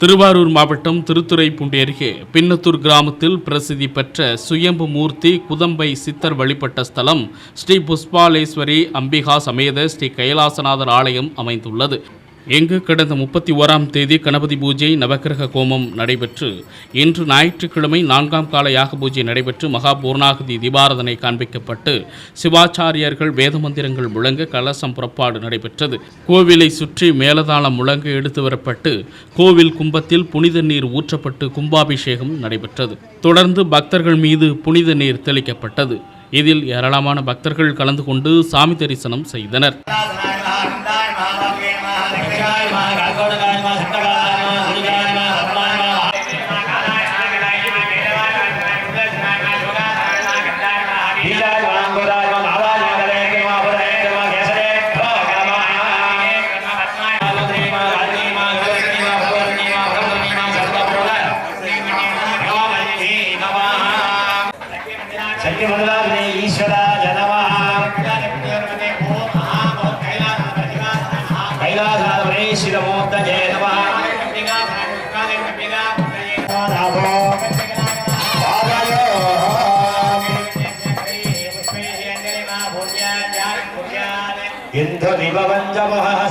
திருவாரூர் மாவட்டம் திருத்துறைப்பூண்டி அருகே பின்னத்தூர் கிராமத்தில் பிரசித்தி பெற்ற சுயம்பு மூர்த்தி குதம்பை சித்தர் வழிபட்ட ஸ்தலம் ஸ்ரீ புஷ்பாலேஸ்வரி அம்பிகா சமேத ஸ்ரீ கைலாசநாதர் ஆலயம் அமைந்துள்ளது. எங்கு கடந்த முப்பத்தி ஓராம் தேதி கணபதி பூஜை நவக்கிரக கோமம் நடைபெற்று இன்று ஞாயிற்றுக்கிழமை நான்காம் கால யாக பூஜை நடைபெற்று மகா பூர்ணாகதி தீபாரதனை காண்பிக்கப்பட்டு சிவாச்சாரியர்கள் வேத மந்திரங்கள் முழங்க கலசம் புறப்பாடு நடைபெற்றது. கோவிலை சுற்றி மேலதாளம் முழங்க எடுத்து வரப்பட்டு கோவில் கும்பத்தில் புனித நீர் ஊற்றப்பட்டு கும்பாபிஷேகம் நடைபெற்றது. தொடர்ந்து பக்தர்கள் மீது புனித நீர் தெளிக்கப்பட்டது. இதில் ஏராளமான பக்தர்கள் கலந்து கொண்டு சாமி தரிசனம் செய்தனர்.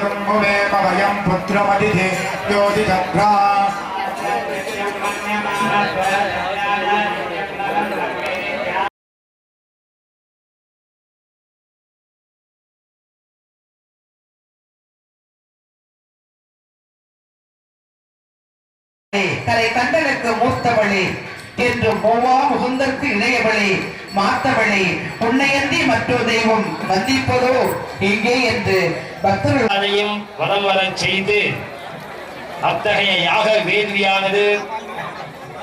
रुद्रगुम्भुवेम वयं पुत्रमदिथे योदितभ्रा தலை கண்டனுக்கு மூத்தவளே என்று மூவா முகுந்தற்கு இளையவளே மாத்தவளே உன்னையன்றி மற்றொரு தெய்வம் வந்திப்பதோ? எங்கே என்று பக்தர்கள் அதையும் வலம் வரச் செய்து அத்தகைய யாக வேள்வியானது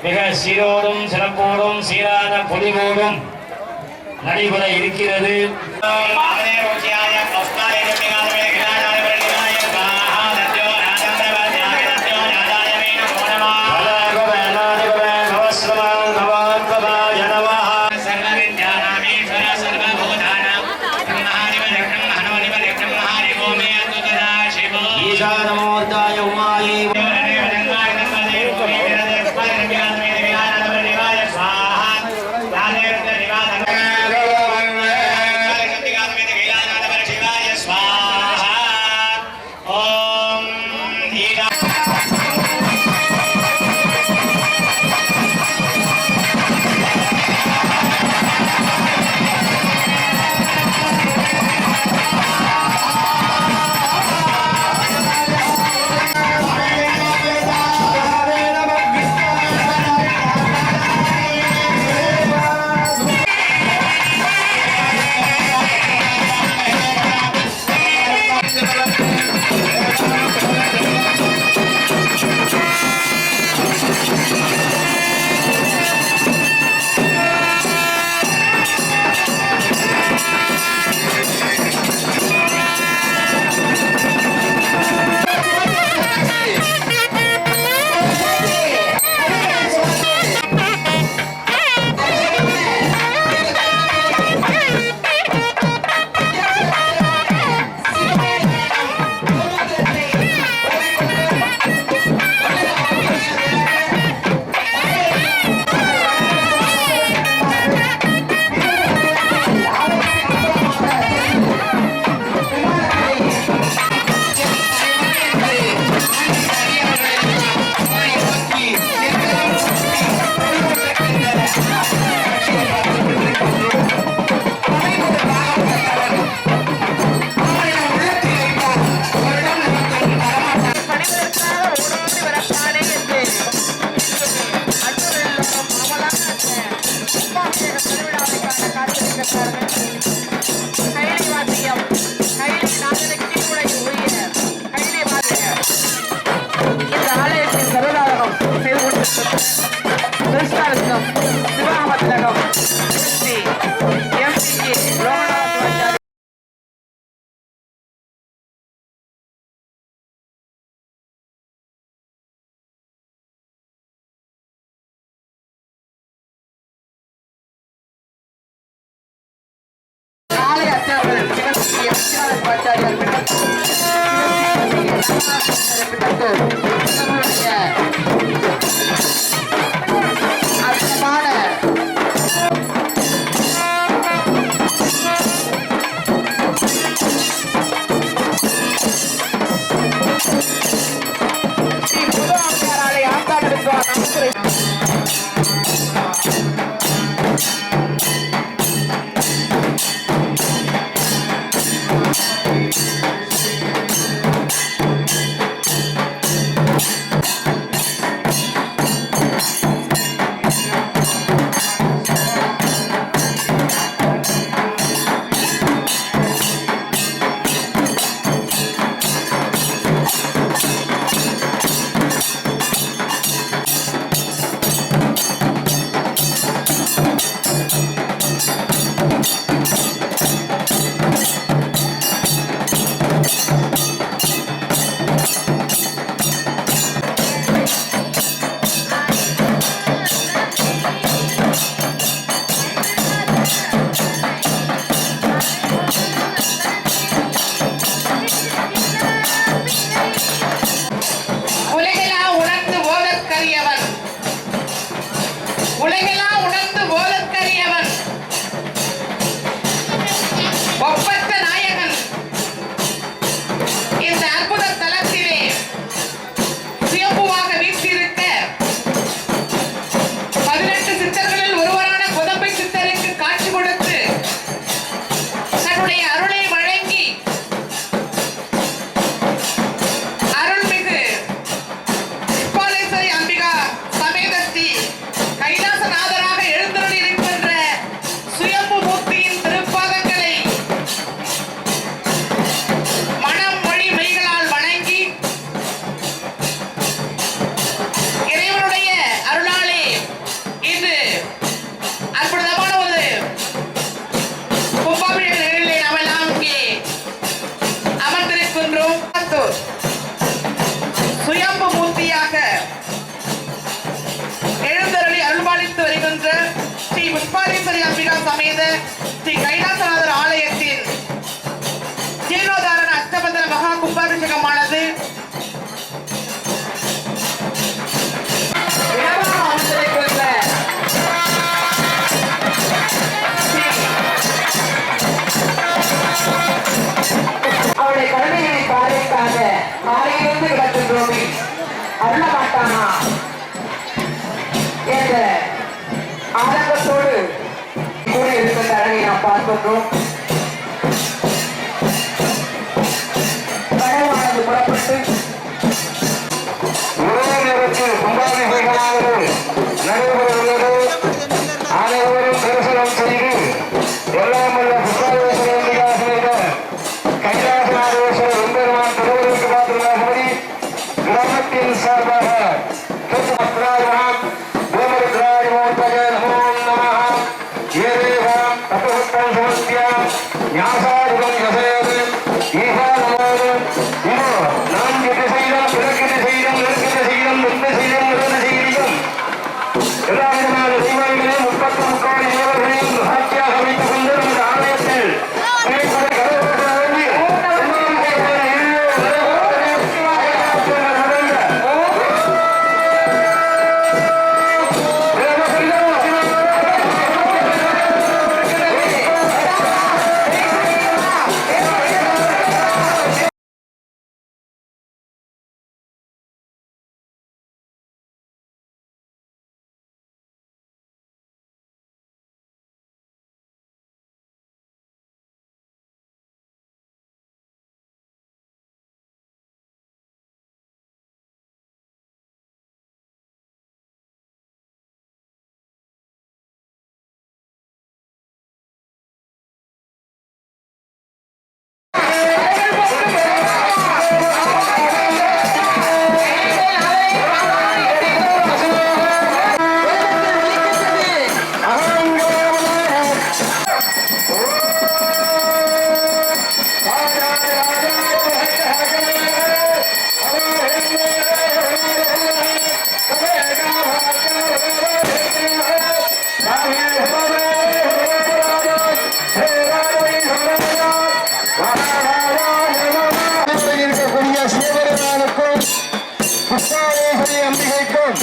மிக சீரோடும் சிறப்போடும் சீரான பொலிவோடும் நடைபெற இருக்கிறது. உபாச்சாரியார் பெற்ற காலையிலிருந்து கிடக்கின்றோமே அருள மாட்டானா என்ற ஆதங்கத்தோடு கூட இருக்கின்ற அழகை நாம் பார்க்கின்றோம். 牙る。இருக்கக்கூடிய சிவபெருமானுக்கும் புஷ்பாவேகரி அம்பிகைக்கும்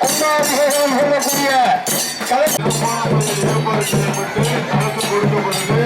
கும்பாபிகைகளும் சொல்லக்கூடிய கொடுக்கப்பட்டு